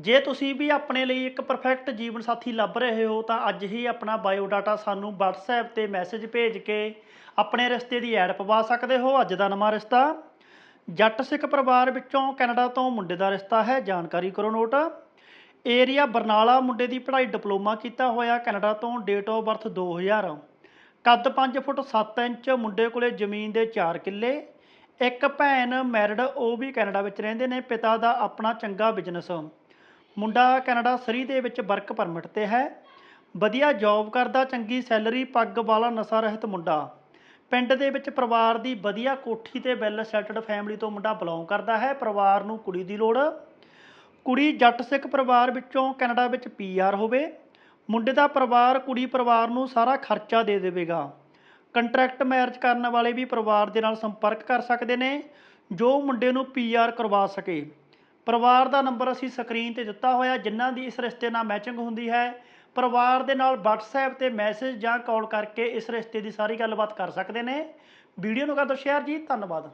ਜੇ ਤੁਸੀਂ ਵੀ ਆਪਣੇ ਲਈ ਇੱਕ ਪਰਫੈਕਟ ਜੀਵਨ ਸਾਥੀ ਲੱਭ ਰਹੇ ਹੋ, ਤਾਂ ਅੱਜ ਹੀ ਆਪਣਾ ਬਾਇਓਡਾਟਾ ਸਾਨੂੰ WhatsApp ਤੇ ਮੈਸੇਜ ਭੇਜ ਕੇ ਆਪਣੇ ਰਿਸ਼ਤੇ ਦੀ ਐਡ ਪਵਾ ਸਕਦੇ ਹੋ। ਅੱਜ ਦਾ ਨਵਾਂ ਰਿਸ਼ਤਾ ਜੱਟ ਸਿੱਖ ਪਰਿਵਾਰ ਵਿੱਚੋਂ ਕੈਨੇਡਾ ਤੋਂ ਮੁੰਡੇ ਦਾ ਰਿਸ਼ਤਾ ਹੈ। ਜਾਣਕਾਰੀ ਕਰੋ ਨੋਟ। ਏਰੀਆ ਬਰਨਾਲਾ ਮੁੰਡੇ ਦੀ ਪੜ੍ਹਾਈ ਡਿਪਲੋਮਾ ਕੀਤਾ ਹੋਇਆ ਕੈਨੇਡਾ ਤੋਂ ਡੇਟ ਆਫ ਬਰਥ 2000 ਕੱਦ 5 ਫੁੱਟ 7 ਇੰਚ, ਮੁੰਡੇ ਕੋਲੇ ਜ਼ਮੀਨ ਦੇ 4 ਕਿੱਲੇ। ਇੱਕ ਭੈਣ ਮੈਰਿਡ ਉਹ ਵੀ ਕੈਨੇਡਾ ਵਿੱਚ ਰਹਿੰਦੇ ਨੇ। ਪਿਤਾ ਦਾ ਆਪਣਾ ਚੰਗਾ ਬਿਜ਼ਨਸ ਮੁੰਡਾ ਕੈਨੇਡਾ ਸਰੀ ਦੇ ਵਿੱਚ ਵਰਕ ਪਰਮਿਟ ਤੇ ਹੈ। ਵਧੀਆ ਜੌਬ ਕਰਦਾ, ਚੰਗੀ ਸੈਲਰੀ, ਪੱਗ ਵਾਲਾ ਨਸ਼ਾ ਰਹਿਤ ਮੁੰਡਾ। ਪਿੰਡ ਦੇ ਵਿੱਚ ਪਰਿਵਾਰ ਦੀ ਵਧੀਆ ਕੋਠੀ ਤੇ ਵੈਲ ਸੈਟਲਡ ਫੈਮਿਲੀ ਤੋਂ ਮੁੰਡਾ ਬਿਲੋਂਗ ਕਰਦਾ ਹੈ। ਪਰਿਵਾਰ ਨੂੰ ਕੁੜੀ ਦੀ ਲੋੜ। ਕੁੜੀ ਜੱਟ ਸਿੱਖ ਪਰਿਵਾਰ ਵਿੱਚੋਂ ਕੈਨੇਡਾ ਵਿੱਚ ਪੀਆਰ ਹੋਵੇ। ਮੁੰਡੇ ਦਾ ਪਰਿਵਾਰ ਕੁੜੀ ਪਰਿਵਾਰ ਨੂੰ ਸਾਰਾ ਖਰਚਾ ਦੇ ਦੇਵੇਗਾ। ਕੰਟਰੈਕਟ ਮੈਰਿਜ ਕਰਨ ਵਾਲੇ ਵੀ ਪਰਿਵਾਰ ਦੇ ਨਾਲ ਸੰਪਰਕ ਕਰ ਸਕਦੇ ਨੇ। ਜੋ ਮੁੰਡੇ ਨੂੰ ਪੀਆਰ ਕਰਵਾ ਸਕੇ। ਪਰਿਵਾਰ ਦਾ ਨੰਬਰ ਅਸੀਂ ਸਕਰੀਨ ਤੇ ਦਿੱਤਾ ਹੋਇਆ, ਜਿਨ੍ਹਾਂ ਦੀ ਇਸ ਰਿਸ਼ਤੇ ਨਾਲ ਮੈਚਿੰਗ ਹੁੰਦੀ ਹੈ। ਪਰਿਵਾਰ ਦੇ ਨਾਲ WhatsApp ਤੇ ਮੈਸੇਜ ਜਾਂ ਕਾਲ ਕਰਕੇ ਇਸ ਰਿਸ਼ਤੇ ਦੀ ਸਾਰੀ ਗੱਲਬਾਤ ਕਰ ਸਕਦੇ ਨੇ। ਵੀਡੀਓ ਨੂੰ ਕਰ ਦਿਓ ਸ਼ੇਅਰ ਜੀ, ਧੰਨਵਾਦ।